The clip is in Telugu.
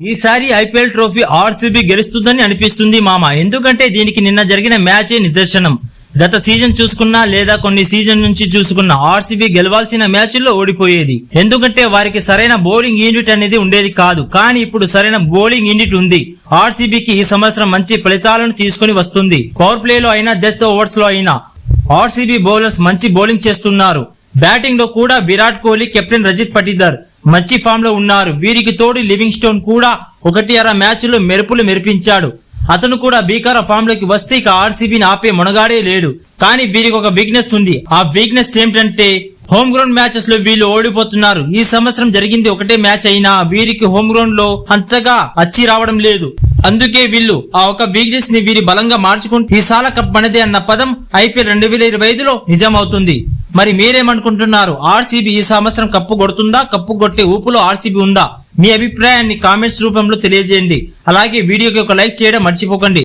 ఈసారి ఐపీఎల్ ట్రోఫీ ఆర్సీబీ గెలుస్తుందని అనిపిస్తుంది మామ. ఎందుకంటే దీనికి నిన్న జరిగిన మ్యాచే నిదర్శనం. గత సీజన్ చూసుకున్నా లేదా కొన్ని సీజన్ నుంచి చూసుకున్న ఆర్సీబీ గెలవాల్సిన మ్యాచ్ల్లో ఓడిపోయేది. ఎందుకంటే వారికి సరైన బౌలింగ్ యూనిట్ అనేది ఉండేది కాదు. కానీ ఇప్పుడు సరైన బౌలింగ్ యూనిట్ ఉంది. ఆర్సీబీకి ఈ సంవత్సరం మంచి ఫలితాలను తీసుకుని వస్తుంది. పవర్ ప్లేలో అయినా డెత్ ఓవర్స్లో అయినా ఆర్సీబీ బౌలర్స్ మంచి బౌలింగ్ చేస్తున్నారు. బ్యాటింగ్లో కూడా విరాట్ కోహ్లీ కెప్టెన్ రజిత్ పటిదార్ మంచి ఫామ్లో ఉన్నారు. వీరికి తోడు లివింగ్ స్టోన్ కూడా ఒకటి అర మ్యాచ్లో మెరుపులు మెరిపించాడు. అతను కూడా భీకర ఫామ్లోకి వస్తే ఇక ఆర్సీబీని ఆపే మునగాడే లేడు. కానీ వీరికి ఒక వీక్నెస్ ఉంది. ఆ వీక్నెస్ ఏమిటంటే హోమ్ గ్రౌండ్ మ్యాచెస్లో వీళ్ళు ఓడిపోతున్నారు. ఈ సంవత్సరం జరిగింది ఒకటే మ్యాచ్ అయినా వీరికి హోమ్ గ్రౌండ్లో అంతగా అచ్చి రావడం లేదు. అందుకే వీళ్ళు ఆ ఒక వీక్నెస్ని వీరి బలంగా మార్చుకుంటూ ఈ సాల కప్ మనదే అన్న పదం ఐపీఎల్ రెండు వేల ఇరవై ఐదులో నిజమవుతుంది. మరి మీరేమనుకుంటున్నారు? ఆర్సీబీ ఈ సంవత్సరం కప్పు కొడుతుందా? కప్పు కొట్టే ఊపులో ఆర్సీబీ ఉందా? మీ అభిప్రాయాన్ని కామెంట్స్ రూపంలో తెలియజేయండి. అలాగే వీడియోకి ఒక లైక్ చేయడం మర్చిపోకండి.